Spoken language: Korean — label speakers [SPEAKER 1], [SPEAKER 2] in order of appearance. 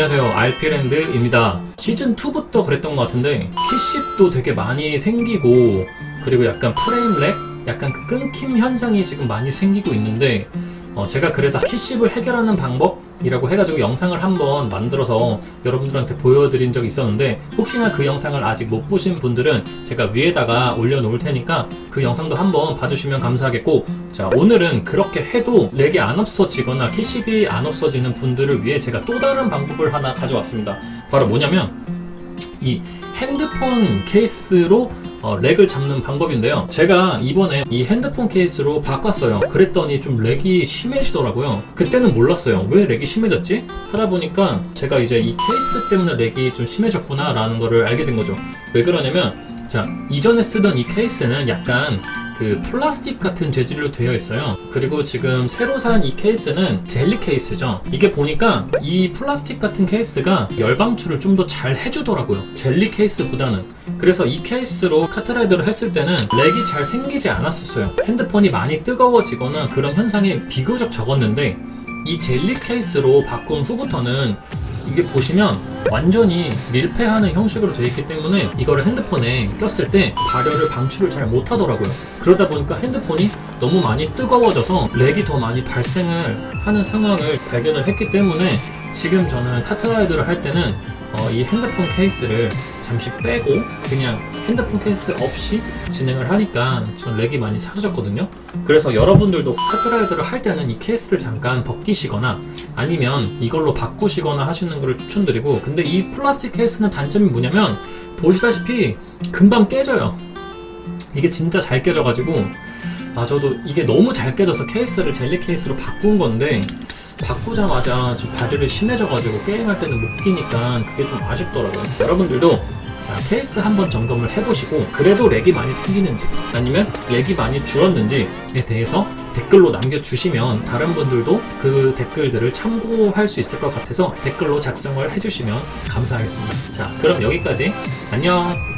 [SPEAKER 1] 안녕하세요 알피랜드입니다 시즌2부터 그랬던 것 같은데 키십도 되게 많이 생기고 그리고 약간 프레임 렉? 약간 그 끊김 현상이 지금 많이 생기고 있는데 어, 제가 그래서 키십을 해결하는 방법이라고 해가지고 영상을 한번 만들어서 여러분들한테 보여드린 적이 있었는데 혹시나 그 영상을 아직 못 보신 분들은 제가 위에다가 올려놓을 테니까 그 영상도 한번 봐주시면 감사하겠고 자 오늘은 그렇게 해도 렉이 안 없어지거나 키십이 안 없어지는 분들을 위해 제가 또 다른 방법을 하나 가져왔습니다. 바로 뭐냐면 이 핸드폰 케이스로 어, 렉을 잡는 방법인데요. 제가 이번에 이 핸드폰 케이스로 바꿨어요. 그랬더니 좀 렉이 심해지더라고요. 그때는 몰랐어요. 왜 렉이 심해졌지? 하다 보니까 제가 이제 이 케이스 때문에 렉이 좀 심해졌구나 라는 거를 알게 된 거죠. 왜 그러냐면 자 이전에 쓰던 이 케이스는 약간 그 플라스틱 같은 재질로 되어 있어요. 그리고 지금 새로 산 이 케이스는 젤리 케이스죠. 이게 보니까 이 플라스틱 같은 케이스가 열방출을 좀 더 잘 해주더라고요. 젤리 케이스보다는. 그래서 이 케이스로 카트라이더를 했을 때는 렉이 잘 생기지 않았었어요. 핸드폰이 많이 뜨거워지거나 그런 현상이 비교적 적었는데 이 젤리 케이스로 바꾼 후부터는 이게 보시면 완전히 밀폐하는 형식으로 되어 있기 때문에 이거를 핸드폰에 꼈을 때 발열을 방출을 잘 못하더라고요. 그러다 보니까 핸드폰이 너무 많이 뜨거워져서 렉이 더 많이 발생을 하는 상황을 발견을 했기 때문에 지금 저는 카트라이드를 할 때는 어, 이 핸드폰 케이스를 잠시 빼고 그냥 핸드폰 케이스 없이 진행을 하니까 전 렉이 많이 사라졌거든요. 그래서 여러분들도 카트라이더를 할 때는 이 케이스를 잠깐 벗기시거나 아니면 이걸로 바꾸시거나 하시는 걸 추천드리고 근데 이 플라스틱 케이스는 단점이 뭐냐면 보시다시피 금방 깨져요. 이게 진짜 잘 깨져가지고 아 저도 이게 너무 잘 깨져서 케이스를 젤리 케이스로 바꾼 건데 바꾸자마자 좀 발열이 심해져가지고 게임할 때는 못 끼니까 그게 좀 아쉽더라고요. 여러분들도 자 케이스 한번 점검을 해보시고 그래도 렉이 많이 생기는지 아니면 렉이 많이 줄었는지에 대해서 댓글로 남겨주시면 다른 분들도 그 댓글들을 참고할 수 있을 것 같아서 댓글로 작성을 해주시면 감사하겠습니다. 자 그럼 여기까지 안녕